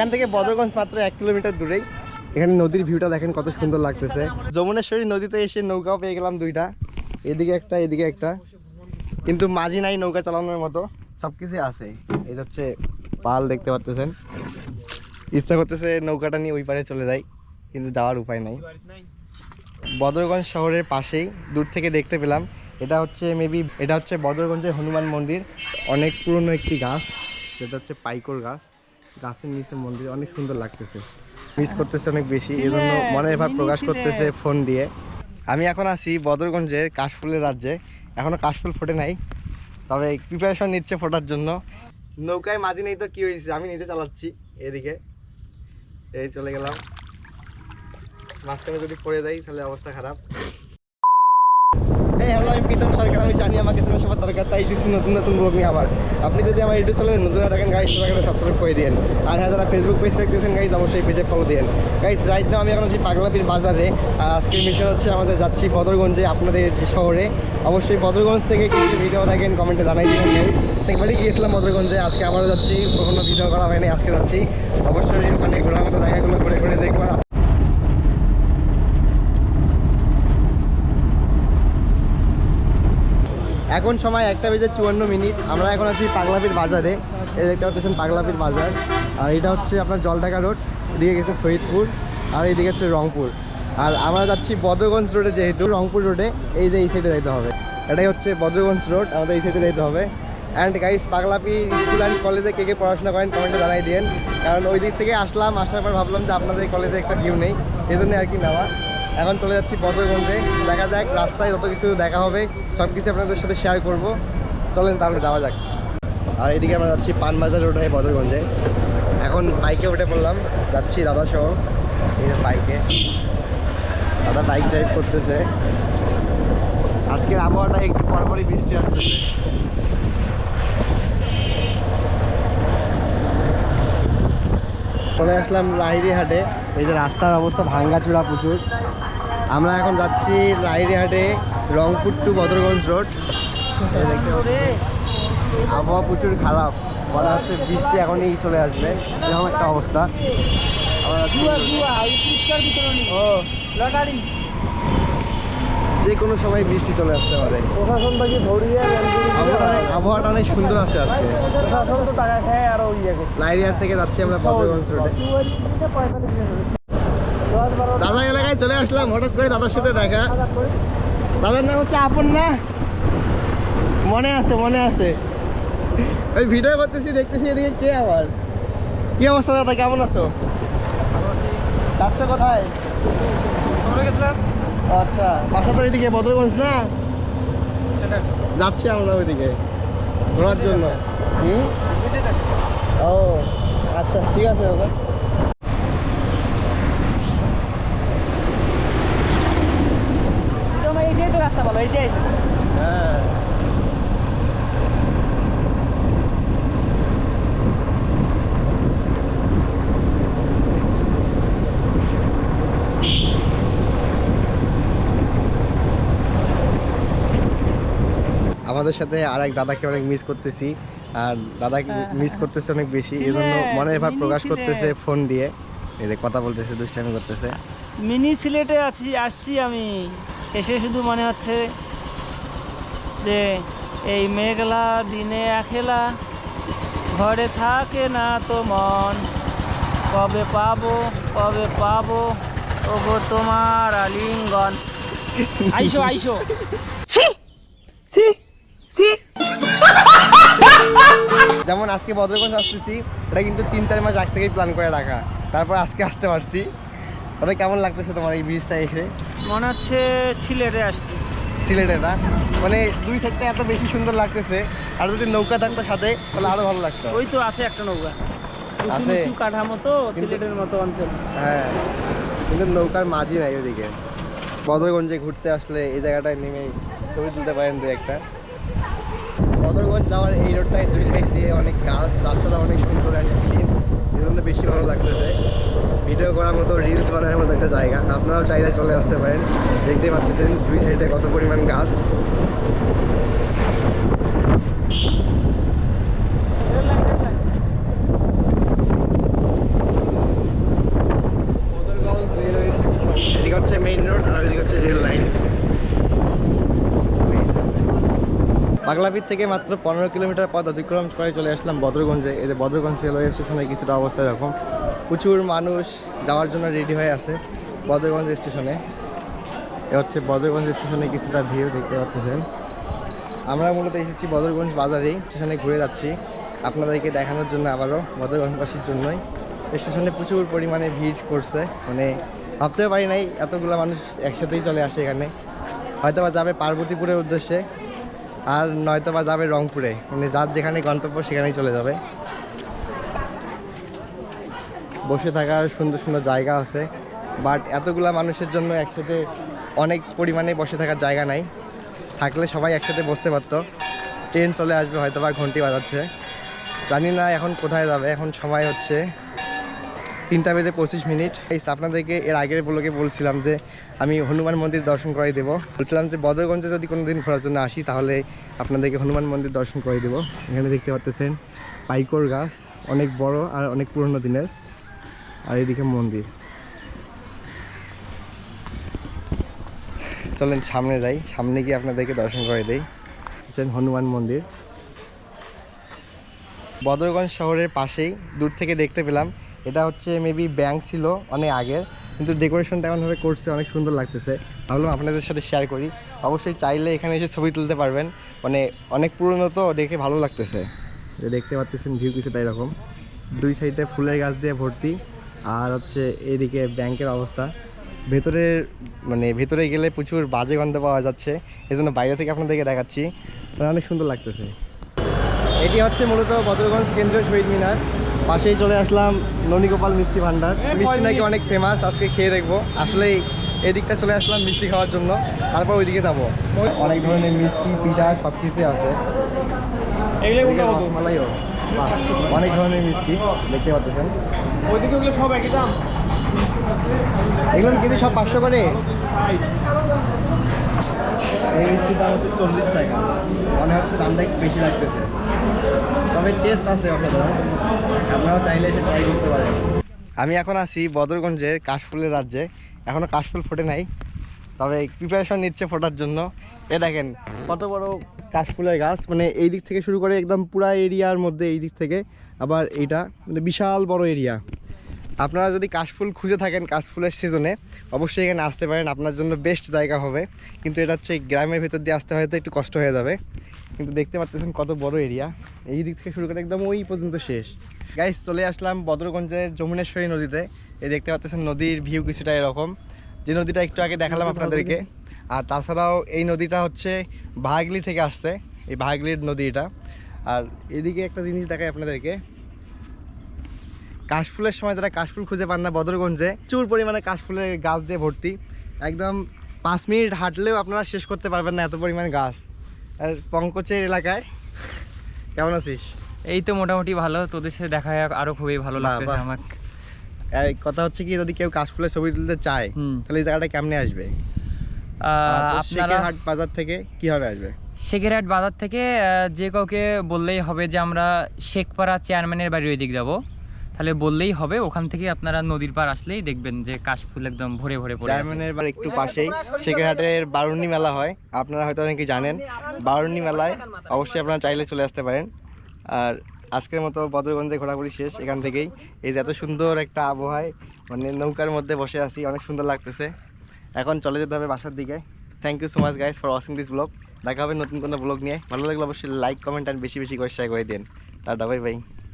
এখান থেকে বদরগঞ্জ মাত্র এক কিলোমিটার দূরেই। এখানে নদীর ভিউটা দেখেন কত সুন্দর লাগতেছে। যমুনেশ্বরী নদীতে এসে নৌকাও পেয়ে গেলাম দুইটা। এদিকে একটা এদিকে একটা। কিন্তু মাঝি নাই নৌকা চালানোর মতো। সব কিছুই আছে। এই হচ্ছে পাল দেখতে পাচ্ছেন। ইচ্ছা করতেছে নৌকাটা নিয়ে ওই পারে চলে যাই, কিন্তু যাওয়ার উপায় নাই। বদরগঞ্জ শহরের পাশেই, দূর থেকে দেখতে পেলাম। এটা হচ্ছে মেবি এটা হচ্ছে বদরগঞ্জের হনুমান মন্দির। অনেক পুরনো একটি গাছ। যেটা হচ্ছে পাইকর গাছ। গাছের নিচে মন্দির অনেক সুন্দর লাগতেছে। মিস করতেছে অনেক বেশি এই জন্য মনের ভাব প্রকাশ করতেছে ফোন দিয়ে। আমি এখন আছি বদরগঞ্জের কাশফুলের রাজ্যে। এখনও কাশফুল ফোটে নাই তবে প্রিপারেশন নিচ্ছে ফোটার জন্য। নৌকায় মাঝি নেই তো কি হয়েছে? আমি নিজে চালাচ্ছি এদিকে। এই চলে গেলাম। মাঝখানে যদি পড়ে যাই তাহলে অবস্থা খারাপ। হ্যালো আমি প্রীতম সরকার, আমি জানি আমাকে চেনা সবার দরকার, তাই এসেছি নতুন নতুন ব্লগ নিয়ে আবার। আপনি যদি আমার ইউটিউব চ্যানেলে নতুন দেখেন গাইস সবাই সাবস্ক্রাইব করে দিন আর হ্যাঁ যারা ফেসবুক পেজ দেখতেছেন গাইজ অবশ্যই পেজে ফলো দিন গাইস রাইট নাও আমি এখন আছি পাগলাপির বাজারে। আর আজকের মিশন হচ্ছে, আমাদের যাচ্ছি বদরগঞ্জে, আপনাদের যে শহরে। অবশ্যই বদরগঞ্জ থেকে কিছু ভিডিও দেখেন কমেন্টে জানাই দিবেন গাইস একবারই গিয়েছিলাম বদরগঞ্জে, আজকে আবারও যাচ্ছি। কখনো ভিডিও করা হয়নি, আজকে যাচ্ছি। অবশ্যই ওখানে ঘোরার মতো জায়গাগুলো ঘুরে ঘুরে দেখব। এখন সময় একটা বেজে চুয়ান্ন মিনিট। আমরা এখন আছি পাগলাপির বাজারে। এই দেখতে পাচ্ছেন পাগলাপির বাজার। আর এটা হচ্ছে আপনার জলঢাকা রোড, এদিকে গেছে শহীদপুর আর এইদিকে হচ্ছে রংপুর। আর আমরা যাচ্ছি বদরগঞ্জ রোডে যেহেতু, রংপুর রোডে এই যে এই সাইডে যেতে হবে। এটাই হচ্ছে বদরগঞ্জ রোড, আমাদের এই সাইডে যেতে হবে। অ্যান্ড গাইস পাগলাপি স্কুল অ্যান্ড কলেজে কে কে পড়াশোনা করেন কমেন্টে জানাই দিন কারণ ওই দিক থেকে আসলাম, আসার পর ভাবলাম যে আপনাদের কলেজে একটা ভিউ নেই। এই জন্য আর কি নেওয়া। এখন চলে যাচ্ছি বদরগঞ্জে। দেখা যাক, রাস্তায় যত কিছু দেখা হবে সব কিছু আপনাদের সাথে শেয়ার করব। চলেন তাহলে যাওয়া যাক। আর এদিকে আমরা যাচ্ছি পানবাজার রোড হয়ে বদরগঞ্জে। এখন বাইকে উঠে পড়লাম। যাচ্ছি দাদা সহ। এই বাইকে দাদা বাইক ড্রাইভ করতেছে। আজকের আবহাওয়াটা একটু পরপরই বৃষ্টি আসতেছে। চলে আসলাম হাটে এই যে রাস্তার অবস্থা ভাঙ্গাচোরা প্রচুর। আমরা এখন যাচ্ছি হাটে রংপুর টু বদরগঞ্জ রোড। আবহাওয়া প্রচুর খারাপ। বলা হচ্ছে বৃষ্টি এখনই চলে আসবে। এরকম একটা অবস্থা। আমরা যে কোনো সময় বৃষ্টি চলে আসতে পারে। প্রশাসন থেকে ধরিয়ে আবহাওয়াটা অনেক সুন্দর আছে আজকে। প্রশাসন তো টাকা খায় আরও ইয়ে করে লাইরিয়ার থেকে যাচ্ছি আমরা বদরগঞ্জ রোডে দাদা এলাকায় চলে আসলাম হঠাৎ করে দাদার সাথে দেখা। দাদার নাম হচ্ছে আপন না মনে আছে মনে আছে। ওই ভিডিও করতেছি দেখতেছি এদিকে কে আবার? কি অবস্থা দাদা কেমন আছো? যাচ্ছ কোথায়? গেছিলাম আচ্ছা বাসা তো এদিকে বদরগঞ্জ না? যাচ্ছি আমরা ওইদিকে, ঘোরার জন্য। ও আচ্ছা ঠিক আছে দাদা। এইটাই তো রাস্তা বলো, এইটাই। আমাদের সাথে আর এক দাদাকে অনেক মিস করতেছি। আর দাদাকে মিস করতেছে অনেক বেশি। এই জন্য মনের ভাব প্রকাশ করতেছে ফোন দিয়ে। এই যে কথা বলতেছে দুষ্টামি করতেছে। মিনি সিলেটে আছি আসছি আমি। এসে শুধু মনে হচ্ছে যে এই মেঘলা দিনে একলা ঘরে থাকে না তো মন। কবে পাবো কবে পাবো? ওগো তোমার আলিঙ্গন। আইসো আইসো। যেমন আজকে বদরগঞ্জ আসতেছি এটা কিন্তু তিন চার মাস আগ থেকেই প্ল্যান করে রাখা। তারপর আজকে আসতে পারছি। তবে কেমন লাগতেছে তোমার এই ব্রিজটা এসে? মনে হচ্ছে সিলেটে আসছি। সিলেটে না? মানে দুই সাইডটা এত বেশি সুন্দর লাগতেছে। আর যদি নৌকা থাকতো সাথে তাহলে আরও ভালো লাগতো। ওই তো আছে একটা নৌকা। আছে? কাঠামো তো সিলেটের মতো অঞ্চল। হ্যাঁ। কিন্তু নৌকার মাঝি নাই ওদিকে। বদরগঞ্জে ঘুরতে আসলে এই জায়গাটায় নেমে ছবি তুলতে পারেন দু একটা। বদরগঞ্জ যাওয়ার এই রোডটায় দুই সাইড দিয়ে অনেক গাছ, রাস্তাটা অনেক সুন্দর অ্যান্ড ক্লিন এই জন্য বেশি ভালো লাগতেছে। ভিডিও করার মতো রিলস বানানোর মতো একটা জায়গা। আপনারাও চাইলে চলে আসতে পারেন। দেখতে পাচ্ছেন দুই সাইডে কত পরিমাণ গাছ। পাগলাপির থেকে মাত্র পনেরো কিলোমিটার পথ অতিক্রম করে চলে আসলাম বদ্রগঞ্জে। এই যে বদরগঞ্জ রেলওয়ে স্টেশনে কিছুটা অবস্থা এরকম। প্রচুর মানুষ যাওয়ার জন্য রেডি হয়ে আছে বদ্রগঞ্জ স্টেশনে এ হচ্ছে বদ্রগঞ্জ স্টেশনে কিছুটা ভিড় দেখতে পাচ্ছেন। আমরা মূলত এসেছি বদরগঞ্জ বাজারেই স্টেশনে ঘুরে যাচ্ছি। আপনাদেরকে দেখানোর জন্য আবারও বদরগঞ্জবাসীর জন্যই। স্টেশনে প্রচুর পরিমাণে ভিড় করছে। মানে ভাবতেও পারি নাই, এতগুলো মানুষ একসাথেই চলে আসে এখানে। হয়তো বা যাবে পার্বতীপুরের উদ্দেশ্যে। আর নয়তো বা যাবে রংপুরে। মানে যার যেখানে গন্তব্য সেখানেই চলে যাবে। বসে থাকার সুন্দর সুন্দর জায়গা আছে। বাট এতগুলা মানুষের জন্য একসাথে অনেক পরিমাণে বসে থাকার জায়গা নাই। থাকলে সবাই একসাথে বসতে পারতো। ট্রেন চলে আসবে হয়তো বা ঘন্টি বাজাচ্ছে। জানি না এখন কোথায় যাবে, এখন সময় হচ্ছে। তিনটা বেজে পঁচিশ মিনিট। এই আপনাদেরকে এর আগের ব্লগে বলছিলাম যে, আমি হনুমান মন্দির দর্শন করে দেবো। বলছিলাম যে, বদরগঞ্জে যদি কোনো দিন ঘোরার জন্য আসি, তাহলে আপনাদেরকে হনুমান মন্দির দর্শন করে দেবো। এখানে দেখতে পাচ্ছেন পাইকর গাছ, অনেক বড় আর অনেক পুরনো দিনের। আর এদিকে মন্দির। চলেন সামনে যাই, সামনে গিয়ে আপনাদেরকে দর্শন করে দেই। হনুমান মন্দির। বদরগঞ্জ শহরের পাশেই, দূর থেকে দেখতে পেলাম এটা হচ্ছে মেবি ব্যাংক ছিল অনেক আগের, কিন্তু ডেকোরেশনটা এমনভাবে করছে, অনেক সুন্দর লাগতেছে। ভাবলাম আপনাদের সাথে শেয়ার করি। অবশ্যই চাইলে এখানে এসে ছবি তুলতে পারবেন। মানে অনেক পুরনো তো, দেখে ভালো লাগতেছে। দেখতে পাচ্ছেন ভিউ কিছুটা এরকম। দুই সাইডে ফুলের গাছ দিয়ে ভর্তি, আর হচ্ছে এদিকে ব্যাংকের অবস্থা। ভেতরে মানে ভেতরে গেলে প্রচুর বাজে গন্ধ পাওয়া যাচ্ছে। এই জন্য বাইরে থেকে আপনাদেরকে দেখাচ্ছি। মানে অনেক সুন্দর লাগতেছে। এটি হচ্ছে মূলত বদরগঞ্জ কেন্দ্রীয় শহীদ মিনার। পাশেই চলে আসলাম ননীগোপাল মিষ্টি ভান্ডার মিষ্টি নাকি অনেক ফেমাস আজকে খেয়ে দেখব। আসলে এদিকটা চলে আসলাম মিষ্টি খাওয়ার জন্য তারপর ওইদিকে যাব। অনেক ধরনের মিষ্টি পিঠা সব কিছুই আছে রসমালাইও। অনেক ধরনের মিষ্টি দেখতে পাচ্ছেন। ওইদিকে ওগুলো সব একই দাম? এগুলো কিন্তু সব পাঁচশো করে। এই মিষ্টির দাম হচ্ছে চল্লিশ টাকা। মনে হচ্ছে দামটা একটু বেশি লাগতেছে। তবে টেস্ট আছে অসাধারণ আপনারাও চাইলে এসে ট্রাই করতে পারেন। আমি এখন আছি বদরগঞ্জের কাশফুলের রাজ্যে। এখনও কাশফুল ফোটে নাই। তবে প্রিপারেশন নিচ্ছে ফোটার জন্য। এ দেখেন, কত বড় কাশফুলের গাছ। মানে এই দিক থেকে শুরু করে একদম পুরা এরিয়ার মধ্যে এই দিক থেকে। আবার এইটা মানে বিশাল বড় এরিয়া। আপনারা যদি কাশফুল খুঁজে থাকেন কাশফুলের সিজনে অবশ্যই এখানে আসতে পারেন আপনার জন্য বেস্ট জায়গা হবে। কিন্তু এটা হচ্ছে গ্রামের ভেতর দিয়ে আসতে হয়তো একটু কষ্ট হয়ে যাবে। কিন্তু দেখতে পাচ্ছেন কত বড় এরিয়া। এই দিক থেকে শুরু করে একদম ওই পর্যন্ত শেষ। গাইস চলে আসলাম বদরগঞ্জের যমুনেশ্বরী নদীতে। এই দেখতে পাচ্ছেন নদীর ভিউ কিছুটা এরকম। যে নদীটা একটু আগে দেখালাম আপনাদেরকে। আর তাছাড়াও এই নদীটা হচ্ছে ভাগলি থেকে আসছে। এই ভাগলির নদী এটা আর এদিকে একটা জিনিস দেখাই আপনাদেরকে। কাশফুলের সময় যারা কাশফুল খুঁজে পান না বদরগঞ্জে প্রচুর পরিমাণে কাশফুলের গাছ দিয়ে ভর্তি। একদম পাঁচ মিনিট হাঁটলেও আপনারা শেষ করতে পারবেন না এত পরিমাণে গাছ। আর পঙ্কচের এলাকায় কেমন আছিস? এই তো মোটামুটি ভালো তোদের সাথে দেখা আরও খুবই ভালো বাহ, লাগতেছে আমাকে। এই কথা হচ্ছে কি যদি কেউ কাশফুলের ছবি তুলতে চায় তাহলে এই জায়গাটা কেমনে আসবে? শেখেরহাট বাজার থেকে কীভাবে আসবে? শেখেরহাট বাজার থেকে যে কাউকে বললেই হবে যে আমরা শেখপাড়া চেয়ারম্যানের বাড়ির ওই দিক যাব। তাহলে বললেই হবে, ওখান থেকে আপনারা নদীর পার আসলেই দেখবেন যে কাশফুল একদম ভরে ভরে পড়ে আছে। বার একটু পাশেই শেখেরহাটের বারুণী মেলা হয়, আপনারা হয়তো অনেকে জানেন। বারুণী মেলায় অবশ্যই আপনারা চাইলে চলে আসতে পারেন। আর আজকের মতো বদরগঞ্জে ঘোরাঘুরি শেষ, এখান থেকেই। এই যে এত সুন্দর একটা আবহাওয়ায় মানে নৌকার মধ্যে বসে আছি, অনেক সুন্দর লাগতেছে। এখন চলে যেতে হবে বাসার দিকে। Thank you so much guys for watching this blog দেখা হবে নতুন কোনো ব্লগ নিয়ে। ভালো লাগলে অবশ্যই লাইক কমেন্ট আর বেশি বেশি করে শেয়ার করে দিন। Tata bye bye